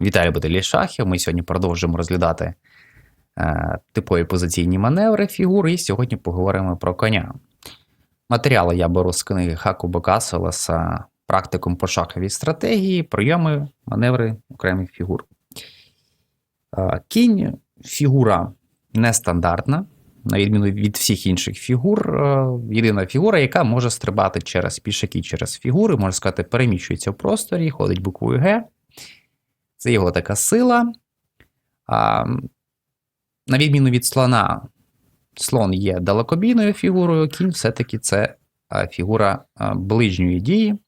Віталій любителі шахів. Ми сьогодні продовжуємо розглядати е, типові позиційні маневри фігур, і сьогодні поговоримо про коня. Матеріали я беру з книги Хаку Бекаселеса практикум по шаховій стратегії, прийоми, маневри окремих фігур. Е, кінь фігура нестандартна, на відміну від всіх інших фігур. Е, єдина фігура, яка може стрибати через пішаки, через фігури, можна сказати, переміщується в просторі, ходить буквою Г. Це його така сила. А, На відміну від слона, слон є далекобійною фігурою, кінь все-таки це фігура ближньої дії.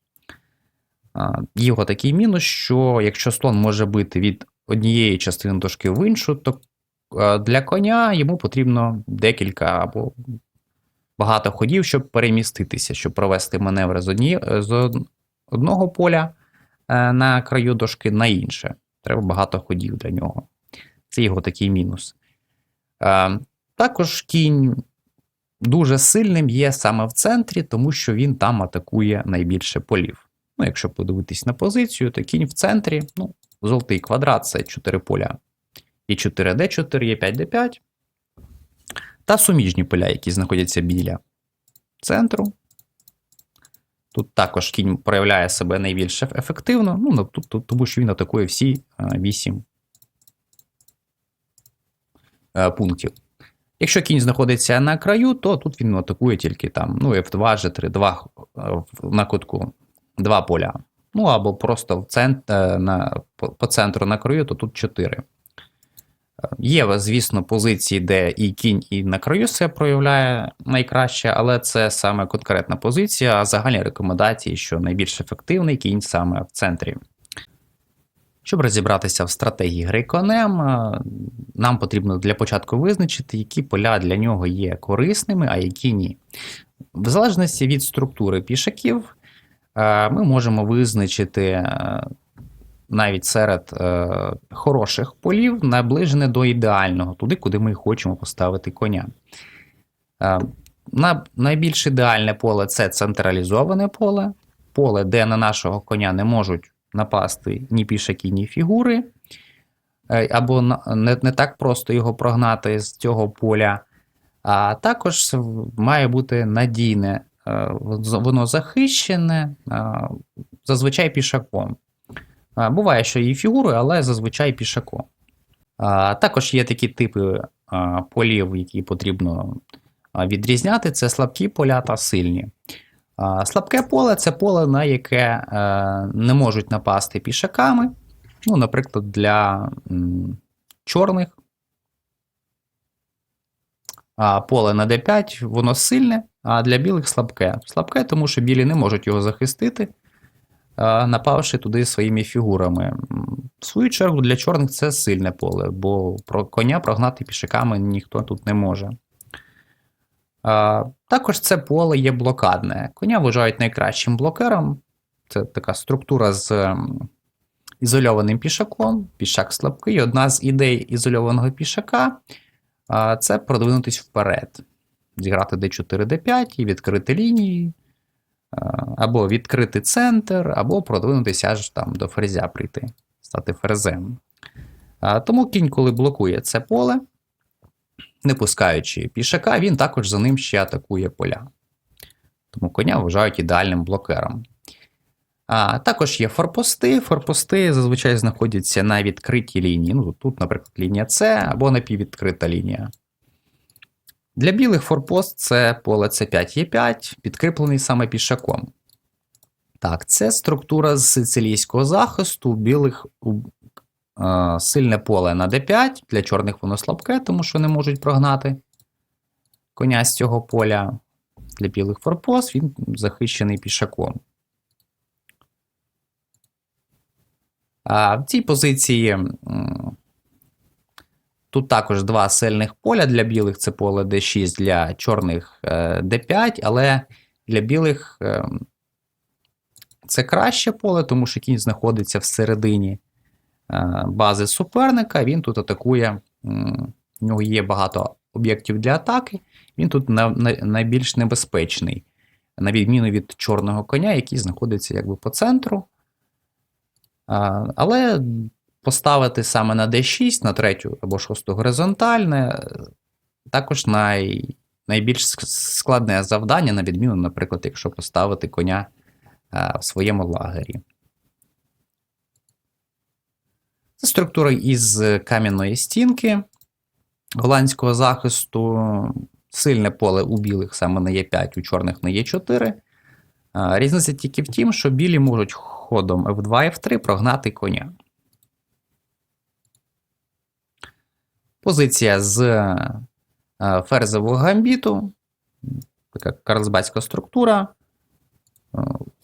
Його такий мінус, що якщо слон може бити від однієї частини дошки в іншу, то для коня йому потрібно декілька або багато ходів, щоб переміститися, щоб провести маневри з, одні, з одного поля е, на краю дошки на інше. Треба багато ходів для нього. Це його такий мінус. Е, Також кінь дуже сильним є саме в центрі, тому що він там атакує найбільше полів. Ну, Якщо подивитись на позицію, то кінь в центрі, ну, золотий квадрат це 4 поля. І 4D4, є 5D5. Та суміжні поля, які знаходяться біля центру. Тут також кінь проявляє себе найбільш ефективно, ну, тут, тому що він атакує всі 8 пунктів. Якщо кінь знаходиться на краю, то тут він атакує тільки там, ну, F2, G3, 2 на кутку, 2 поля. Ну, або просто в центр, на, по, по центру на краю, то тут 4. Є, звісно, позиції, де і кінь, і на краю все проявляє найкраще, але це саме конкретна позиція, а загальні рекомендації, що найбільш ефективний кінь саме в центрі. Щоб розібратися в стратегії гри конем, нам потрібно для початку визначити, які поля для нього є корисними, а які ні. В залежності від структури пішаків, ми можемо визначити навіть серед е, хороших полів наближене до ідеального, туди, куди ми хочемо поставити коня. Е, на, Найбільш ідеальне поле це централізоване поле, поле, де на нашого коня не можуть напасти ні пішаки, ні фігури, е, або не, не так просто його прогнати з цього поля. А також має бути надійне, е, воно захищене, е, зазвичай пішаком. Буває, що і фігури, але зазвичай пішаком. Також є такі типи полів, які потрібно відрізняти: це слабкі поля та сильні. Слабке поле це поле, на яке не можуть напасти пішаками. Ну, Наприклад, для чорних. Поле на D5, воно сильне, а для білих слабке. Слабке, тому що білі не можуть його захистити напавши туди своїми фігурами. В свою чергу для чорних це сильне поле, бо про коня прогнати пішаками ніхто тут не може. Також це поле є блокадне. Коня вважають найкращим блокером. Це така структура з ізольованим пішаком, пішак слабкий. Одна з ідей ізольованого пішака це продвинутись вперед. Зіграти d4, d5 і відкрити лінії, або відкрити центр, або продвинутися аж там до ферзя прийти, стати ферзем. Тому кінь, коли блокує це поле, не пускаючи пішака, він також за ним ще атакує поля. Тому коня вважають ідеальним блокером. А Також є форпости. Форпости зазвичай знаходяться на відкритій лінії. Ну, Тут, наприклад, лінія С або напіввідкрита лінія. Для білих форпост це поле С5Е5, підкріплений саме пішаком. Так, це структура з сицилійського захисту. Білих е, сильне поле на d5, для чорних воно слабке, тому що не можуть прогнати коня з цього поля. Для білих форпост він захищений пішаком. А В цій позиції Тут також два сильних поля для білих це поле D6, для чорних D5, е, але для білих е, це краще поле, тому що кінь знаходиться всередині е, бази суперника. Він тут атакує, у нього є багато об'єктів для атаки, він тут найбільш небезпечний, на відміну від чорного коня, який знаходиться якби по центру. Але поставити саме на D6, на третю або шосту горизонтальне, е, також най, найбільш складне завдання, на відміну, наприклад, якщо поставити коня е, в своєму лагері. Це структура із кам'яної стінки голландського захисту. Сильне поле у білих саме на Е5, у чорних на Е4. Різниця тільки в тім, що білі можуть ходом F2, F3 прогнати коня. Позиція з е, ферзового гамбіту, така карлсбадська структура. Е,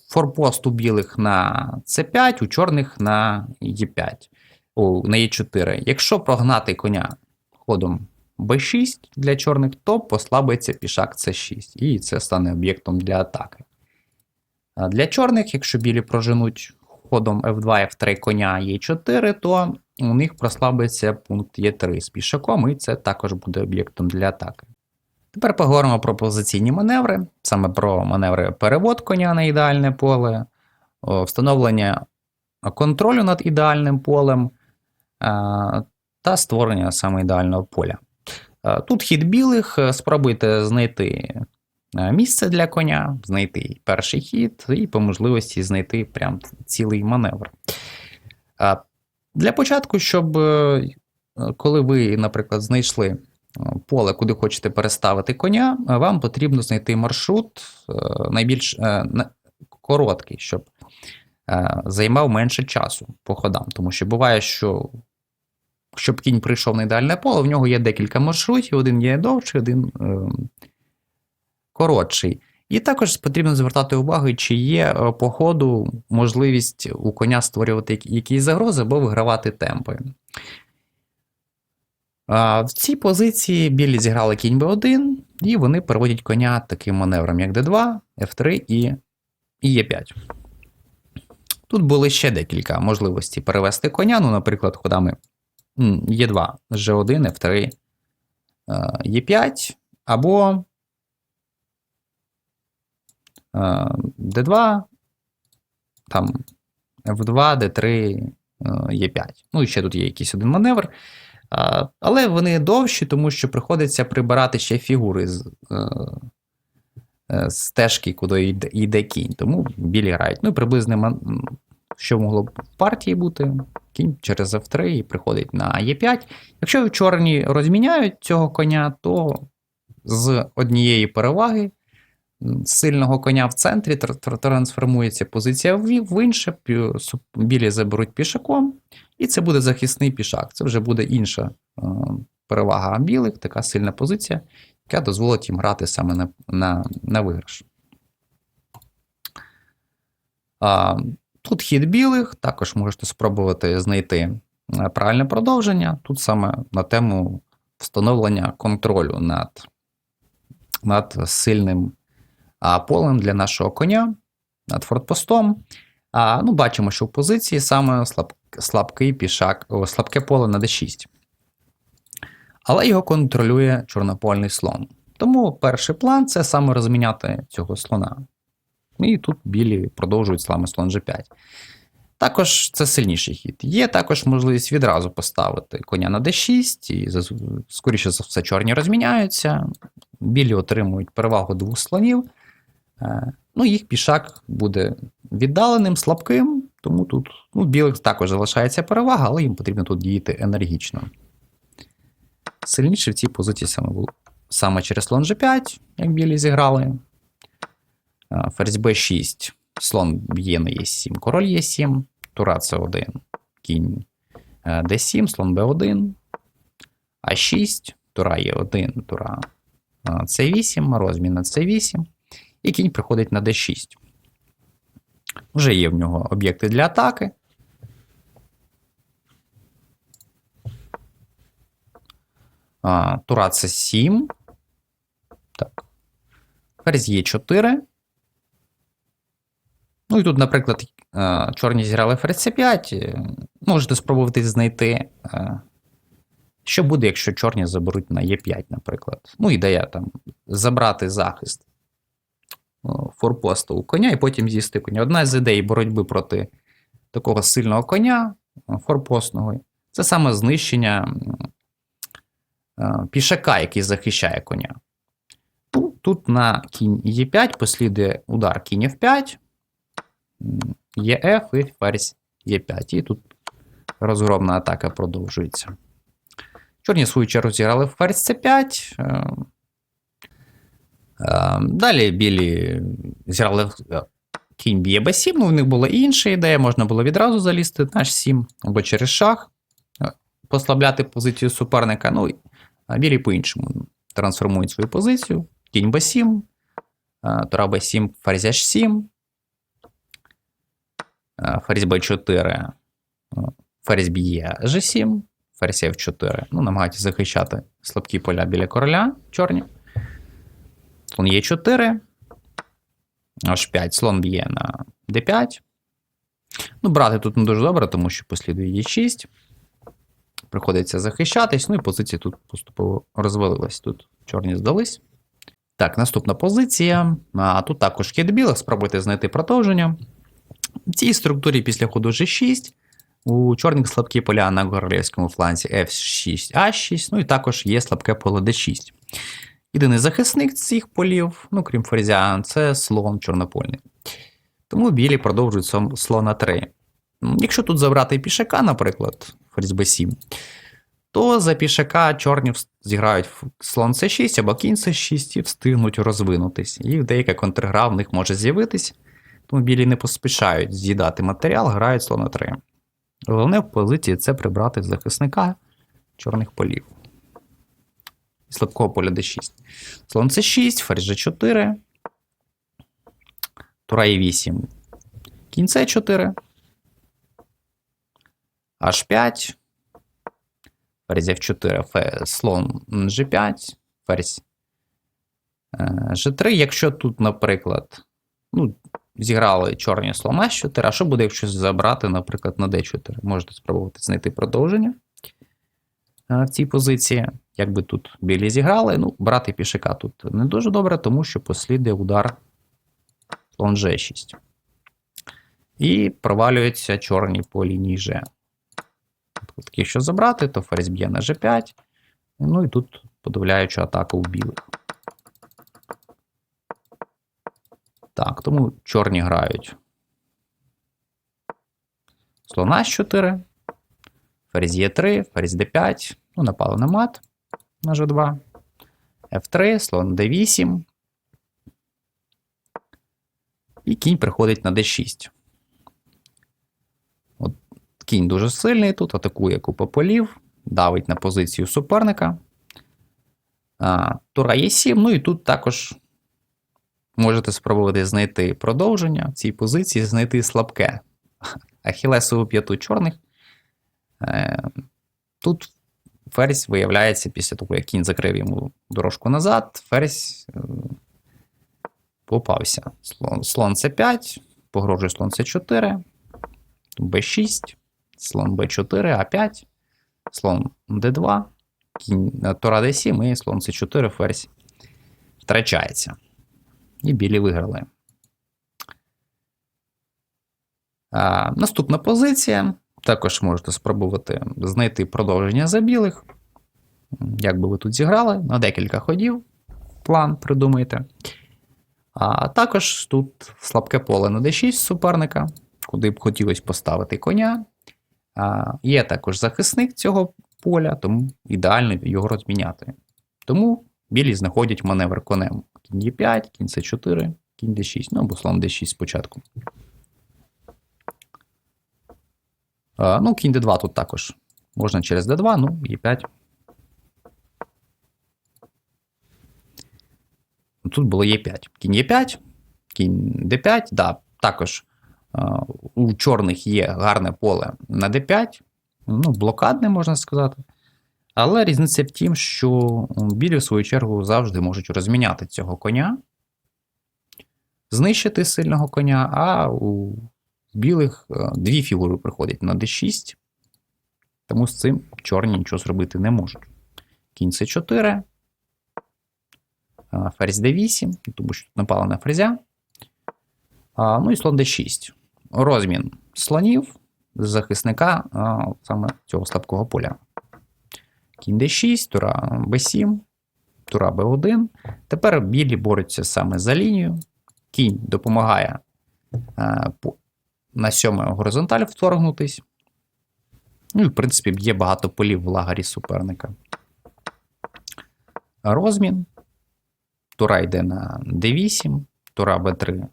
Форпост у білих на С5, у чорних на Е5, о, на Е4. Якщо прогнати коня ходом b6 для чорних, то послабиться пішак c6, і це стане об'єктом для атаки. Для чорних, якщо білі проженуть ходом F2, F3 коня Е4, то у них прослабиться пункт Е3 з пішаком, і це також буде об'єктом для атаки. Тепер поговоримо про позиційні маневри, саме про маневри перевод коня на ідеальне поле, встановлення контролю над ідеальним полем та створення саме ідеального поля. Е, Тут хід білих, е, спробуйте знайти е, місце для коня, знайти перший хід і по можливості знайти прям цілий маневр. Е, Для початку, щоб е, коли ви, наприклад, знайшли е, поле, куди хочете переставити коня, е, вам потрібно знайти маршрут е, найбільш е, короткий, щоб е, займав менше часу по ходам. Тому що буває, що щоб кінь прийшов на ідеальне поле, в нього є декілька маршрутів, один є довший, один е, коротший. І також потрібно звертати увагу, чи є е, по ходу можливість у коня створювати якісь загрози або вигравати темпи. В цій позиції білі зіграли кінь b1, і вони переводять коня таким маневром, як d2, f3 і, і e5. Тут були ще декілька можливостей перевести коня, ну, наприклад, ходами Е2, G1, F3, е, Е5 або D2, там F2, D3, е, Е5. Ну, і ще тут є якийсь один маневр. Але вони довші, тому що приходиться прибирати ще фігури з е, е, стежки, куди йде, кінь. Тому білі грають. Ну, приблизно, що могло б в партії бути, кінь через F3 і приходить на Е5. Якщо чорні розміняють цього коня, то з однієї переваги сильного коня в центрі тр- тр- трансформується позиція в інше, білі заберуть пішаком, і це буде захисний пішак. Це вже буде інша е, перевага білих, така сильна позиція, яка дозволить їм грати саме на, на, на виграш. А, Тут хід білих, також можете спробувати знайти е, правильне продовження. Тут саме на тему встановлення контролю над, над сильним полем для нашого коня, над фортпостом. А, ну, бачимо, що в позиції саме слаб, слабкий пішак, о, слабке поле на d6. Але його контролює чорнопольний слон. Тому перший план це саме розміняти цього слона. І тут білі продовжують саме слон G5. Також це сильніший хід. Є також можливість відразу поставити коня на d6, і скоріше за все, чорні розміняються. Білі отримують перевагу двох слонів. Е, Ну, їх пішак буде віддаленим, слабким, тому тут ну, білих також залишається перевага, але їм потрібно тут діяти енергічно. Сильніше в цій позиції саме, був- саме через слон G5, як білі зіграли. Е, Ферзь b6, слон б'є на e7, король e7, тура c1, кінь е, d7, слон b1, а6, тура e1, тура е, c8, розмін на c8, і кінь приходить на d6. Вже є в нього об'єкти для атаки. А, Тура c7. Так. Ферзь Е4. Ну і тут, наприклад, чорні зіграли ферзь c5. е, Можете спробувати знайти, що буде, якщо чорні заберуть на Е5, наприклад. Ну, ідея там забрати захист форпосту у коня і потім з'їсти коня. Одна з ідей боротьби проти такого сильного коня форпостного. Це саме знищення е, пішака, який захищає коня. Тут на кінь Е5 послідує удар кінь F5, м, ЕФ і ферзь Е5. І тут розгромна атака продовжується. Чорні, в свою чергу, зіграли ферзь С5. Е, е, Далі білі зіграли е, кінь б'є Б7, ну в них була інша ідея, можна було відразу залізти на H7 або через шах, е, послабляти позицію суперника. Ну, а білі по-іншому трансформують свою позицію. Кінь Б7, е, Тура Б7, ферзь H7, е, ферзь Б4, е, ферзь б'є G7, ферзь F4. Ну, намагаються захищати слабкі поля біля короля, чорні. Слон Е4, H5, слон б'є на D5. Ну, брати тут не дуже добре, тому що послідує Е6. Приходиться захищатись. Ну і позиція тут поступово розвалилась. Тут чорні здались. Так, наступна позиція. А тут також кіт білих. Спробуйте знайти продовження. В цій структурі після ходу G6 у чорних слабкі поля на королівському фланзі F6, A6, ну і також є слабке поле D6. Єдиний захисник цих полів, ну крім ферзя, це слон чорнопольний. Тому білі продовжують слона 3. Якщо тут забрати пішака, наприклад, ферзь b7, то за пішака чорні зіграють слон c6 або кінь c6 і встигнуть розвинутись. І деяка контргра в них може з'явитись, тому білі не поспішають з'їдати матеріал, грають слона 3. Головне в позиції це прибрати захисника чорних полів. І слабкого поля d6. Слон c6, ферзь g4, тура e8, кінь c4, h5, ферзь f4, фе- слон g5, ферзь е, g3. Якщо тут, наприклад, ну, зіграли чорні слона h4, а що буде, якщо забрати, наприклад, на d4? Можете спробувати знайти продовження е, в цій позиції. Якби тут білі зіграли, ну, брати пішака тут не дуже добре, тому що послідує удар слон G6. І провалюються чорні по лінії G. Тобто, якщо забрати, то ферзь б'є на G5. Ну і тут подавляюча атака у білих. Так, тому чорні грають. Слона С4, ферзь Е3, ферзь Д5, ну, напали на мат на G2, F3, слон D8. І кінь приходить на D6. От Кінь дуже сильний тут, атакує купа полів, давить на позицію суперника. А, Тура Е7, ну і тут також можете спробувати знайти продовження цій позиції, знайти слабке. Ахілесову п'яту чорних. Е, Тут ферзь виявляється після того, як кінь закрив йому дорожку назад, ферзь е, попався. Слон, слон С5, погрожує слон С4, Б6, слон Б4, А5, слон Д2, кінь е, Тора Д7 і слон С4, ферзь втрачається. І білі виграли. А, Наступна позиція. Також можете спробувати знайти продовження за білих. Як би ви тут зіграли, на декілька ходів план придумайте. А також тут слабке поле на d6 суперника, куди б хотілося поставити коня. А, Є також захисник цього поля, тому ідеально його розміняти. Тому білі знаходять маневр конем. Кінь Е5, кінь С4, кінь d6, ну або слон d6 спочатку. А, ну, кінь d2 тут також. Можна через d2, ну, Е5. Тут було Е5. Кінь Е5, кінь d5, да, також у чорних є гарне поле на d5, ну, блокадне, можна сказати. Але різниця в тім, що білі, в свою чергу, завжди можуть розміняти цього коня, знищити сильного коня, а у білих е, дві фігури приходять на d6, тому з цим чорні нічого зробити не можуть. Кінь c4, е, ферзь d8, тому що тут напали на ферзя. Ну і слон d6. Розмін слонів. захисника саме цього слабкого поля. Кінь d6, тура b7, тура b1. Тепер білі борються саме за лінію. Кінь допомагає на сьомий горизонталь вторгнутись. Ну і, в принципі, є багато полів в лагері суперника. Розмін. Тура йде на d8, тура b3,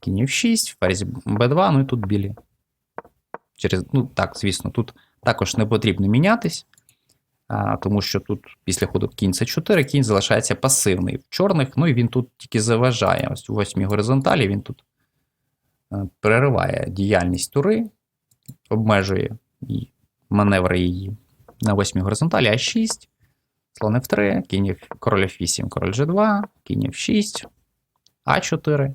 кінь f6, ферзь b2, ну і тут білі. Через, ну так, звісно, тут також не потрібно мінятись, а, тому що тут після ходу кінь c4 кінь залишається пасивний в чорних, ну і він тут тільки заважає. Ось у восьмій горизонталі він тут перериває діяльність тури, обмежує маневри її на восьмій горизонталі, а6, слон f3, кінь король f8, король g2, кінь f6, а4,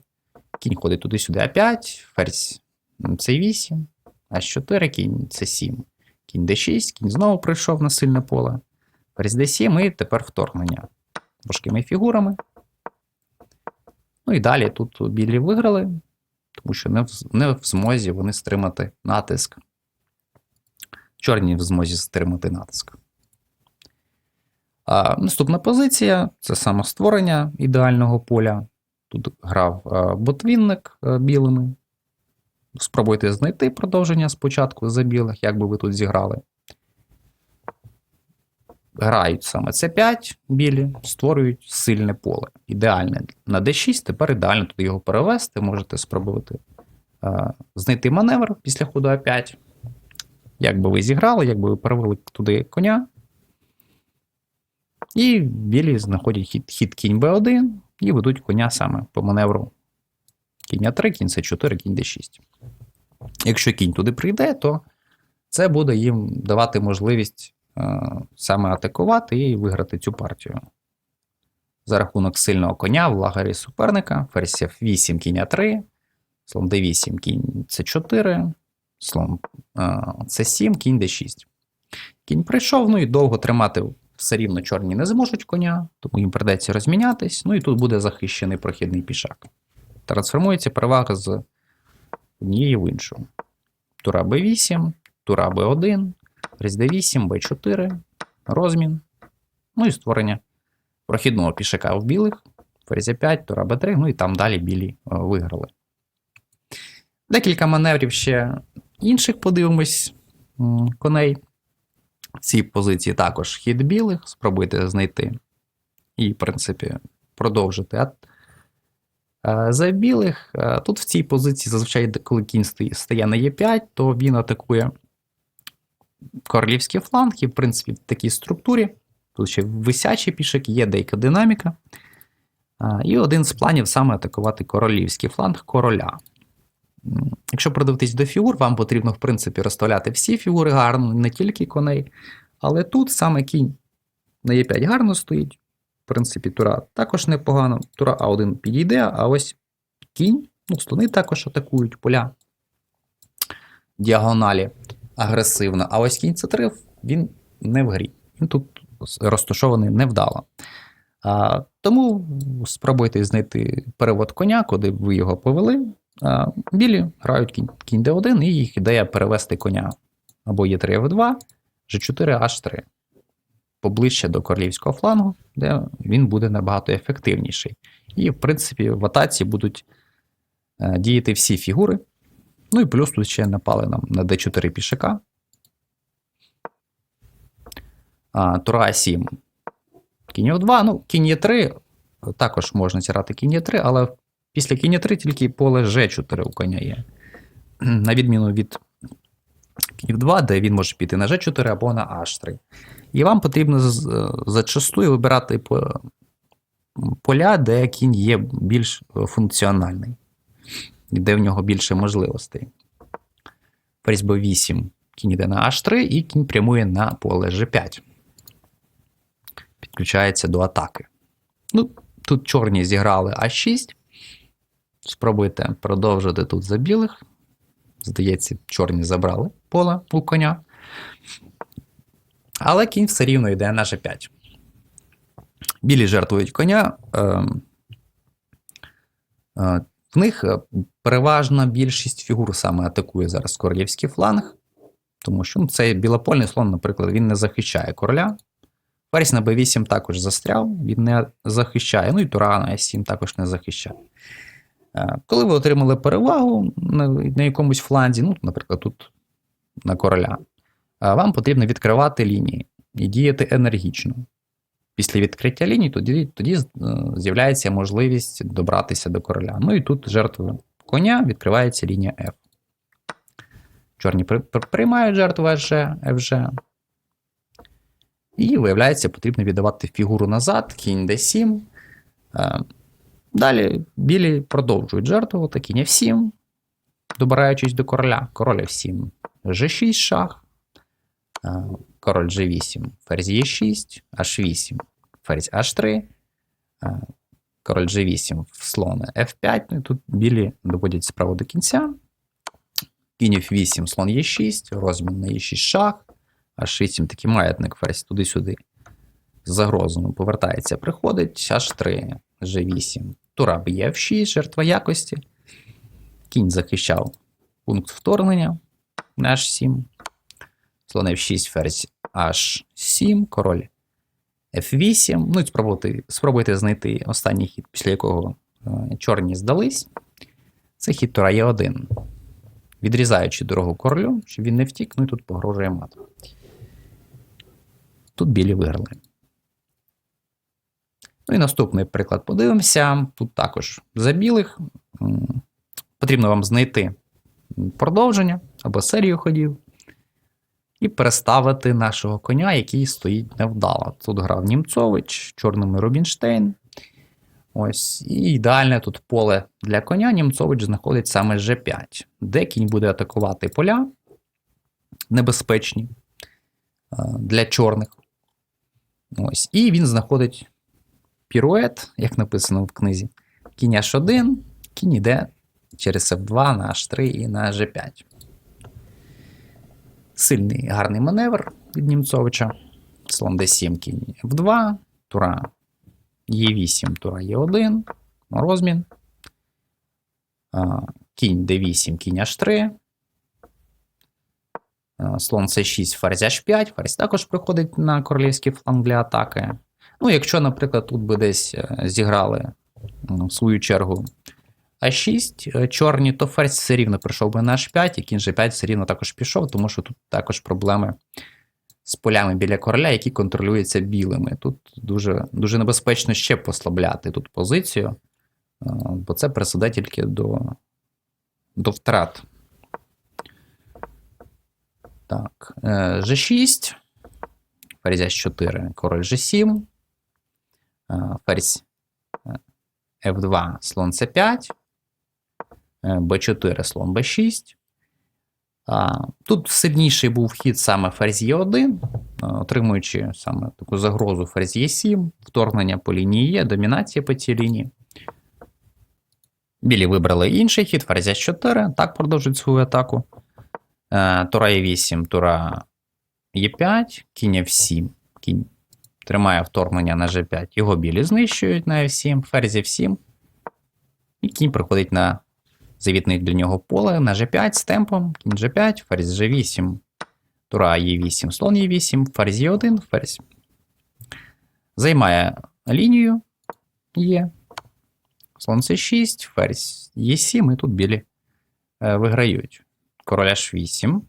кінь ходить туди-сюди а5, ферзь c8, а4, кінь c7, кінь d6, кінь знову прийшов на сильне поле, ферзь d7 і тепер вторгнення важкими фігурами. Ну і далі тут білі виграли, тому що не в, не в змозі вони стримати натиск. Чорні в змозі стримати натиск. А, наступна позиція це самостворення ідеального поля. Тут грав ботвінник білими. Спробуйте знайти продовження спочатку за білих, як би ви тут зіграли. Грають саме С5 білі, створюють сильне поле. Ідеальне на D6, тепер ідеально туди його перевести. Можете спробувати а, знайти маневр після ходу А5. Як би ви зіграли, як би ви перевели туди коня. І білі знаходять хід, хід кінь Б1 і ведуть коня саме по маневру кінь А3, кінь С4, кінь Д6. Якщо кінь туди прийде, то це буде їм давати можливість е, саме атакувати і виграти цю партію. За рахунок сильного коня в лагері суперника, ферзь F8, кінь А3, слон D8, кінь С4, слон е, С7, кінь Д6. Кінь прийшов, ну і довго тримати все рівно чорні не зможуть коня, тому їм придеться розмінятись. Ну і тут буде захищений прохідний пішак. Трансформується перевага з однієї в іншу. Тура Б8, тура Б1, ферзь Д8, Б4, розмін. Ну і створення прохідного пішака в білих, ферзь 5, тура Б3, ну і там далі білі е, виграли. Декілька маневрів ще інших подивимось коней. В цій позиції також хід білих. Спробуйте знайти і, в принципі, продовжити. А е, за білих, е, тут в цій позиції зазвичай, коли кінь стає на Е5, то він атакує королівський фланг, і, в принципі, в такій структурі. Тут ще висячий пішок, є деяка динаміка. І один з планів саме атакувати королівський фланг короля. Якщо придивитись до фігур, вам потрібно, в принципі, розставляти всі фігури гарно, не тільки коней. Але тут саме кінь на Е5 гарно стоїть. В принципі, тура також непогано. Тура А1 підійде, а ось кінь, ну, слони також атакують поля діагоналі агресивно. А ось кінь С3 він не в грі. Він тут розташований невдало. А, тому спробуйте знайти перевод коня, куди б ви його повели. А, білі грають кінь, кінь d1, і їх ідея перевести коня або Е3 F2, G4 H3. Поближче до королівського флангу, де він буде набагато ефективніший. І, в принципі, в атаці будуть е, діяти всі фігури. Ну і плюс тут ще напали нам на d4 пішака. Тура 7. Кінь 2. Ну, кінь е 3 також можна зіграти кінь е 3, але після кінь 3 тільки поле G4 у коня є. На відміну від кінь 2, де він може піти на G4 або на H3. І вам потрібно е, зачастую вибирати поля, де кінь є більш е, функціональний, і де в нього більше можливостей. Ферзь b8, кінь йде на H3 і кінь прямує на поле G5. Підключається до атаки. Ну, тут чорні зіграли А6. Спробуйте продовжити тут за білих. Здається, чорні забрали поле у коня. Але кінь все рівно йде на G5. Білі жертвують коня. В них е, переважна більшість фігур саме атакує зараз королівський фланг. Тому що ну, цей білопольний слон, наприклад, він не захищає короля. Ферзь на b8 також застряв, він не захищає. Ну і тура на s7 також не захищає. Е, Коли ви отримали перевагу на, на якомусь фланзі, ну, наприклад, тут на короля, е, вам потрібно відкривати лінії і діяти енергічно. Після відкриття ліній тоді, тоді е, з'являється можливість добратися до короля. Ну і тут жертвою коня відкривається лінія F. Чорні при- при- приймають жертву FG. І виявляється, потрібно віддавати фігуру назад, кінь d7. Е, Далі білі продовжують жертвувати кінь f7, добираючись до короля. Король f7, g6 шах, е, король g8, ферзь e6, h8, ферзь h3, е, король g8, слон f5. Ну тут білі доводять справу до кінця. Кінь f8, слон e6, розмін на e6 шах, h8 такий маятник, ферзь туди-сюди. З загрозами повертається, приходить h3, g8. Тура б'є f6, жертва якості. Кінь захищав пункт вторгнення на h7. Слон f6, ферзь h7, король f8. Ну і спробуйте, спробуйте знайти останній хід, після якого е, чорні здались. Це хід тура Е1. Відрізаючи дорогу королю, щоб він не втік, ну і тут погрожує мат. Тут білі виграли. Ну і наступний приклад подивимося. Тут також за білих. Потрібно вам знайти продовження або серію ходів. І переставити нашого коня, який стоїть невдало. Тут грав Німцович, чорними Рубінштейн. Ось, і ідеальне тут поле для коня. Німцович знаходить саме G5, де кінь буде атакувати поля небезпечні е, для чорних. Ось, і він знаходить пірует, як написано в книзі. Кінь H1, кінь іде через F2 на H3 і на G5. Сильний гарний маневр від Німцовича. Слон D7, кінь F2, тура Е8, тура Е1, розмін. Кінь D8, кінь H3. Слон C6, ферзь H5. Ферзь також приходить на королівський фланг для атаки. Ну, якщо, наприклад, тут би десь е, зіграли в свою чергу H6 е, чорні, то ферзь все рівно прийшов би на H5, і кінь G5 все рівно також пішов, тому що тут також проблеми з полями біля короля, які контролюються білими. Тут дуже дуже небезпечно ще послабляти тут позицію, е, бо це призведе тільки до до втрат. Так, е, G6, ферзь H4, король G7, ферзь F2, слон c 5 Е, b4, слон b6. Тут сильніший був хід саме ферзь Е1, отримуючи саме таку загрозу ферзь Е7, вторгнення по лінії Е, домінація по цій лінії. Білі вибрали інший хід, ферзь 4, так продовжують свою атаку. Е, тура Е8, тура Е5, кінь F7. Кінь тримає вторгнення на G5. Його білі знищують на F7, ферзь F7. І кінь приходить на завітне для нього поле на G5 з темпом, кінь G5, ферзь G8, тура E8, слон E8, ферзь E1, ферзь. Займає лінію Е. Слон C6, ферзь E7, і тут білі е, виграють. Король H8,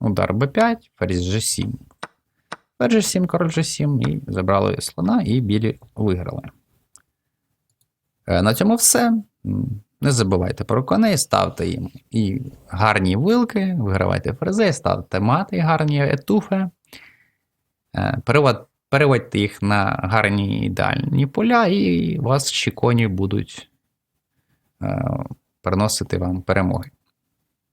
удар B5, ферзь G7. Ферзь G7, король G7, і забрали слона, і білі виграли. Е, На цьому все. Не забувайте про коней, ставте їм і гарні вилки, вигравайте фрези, ставте мати гарні етуфи, Е, переводьте їх на гарні ідеальні поля, і вас ще коні будуть е, приносити вам перемоги.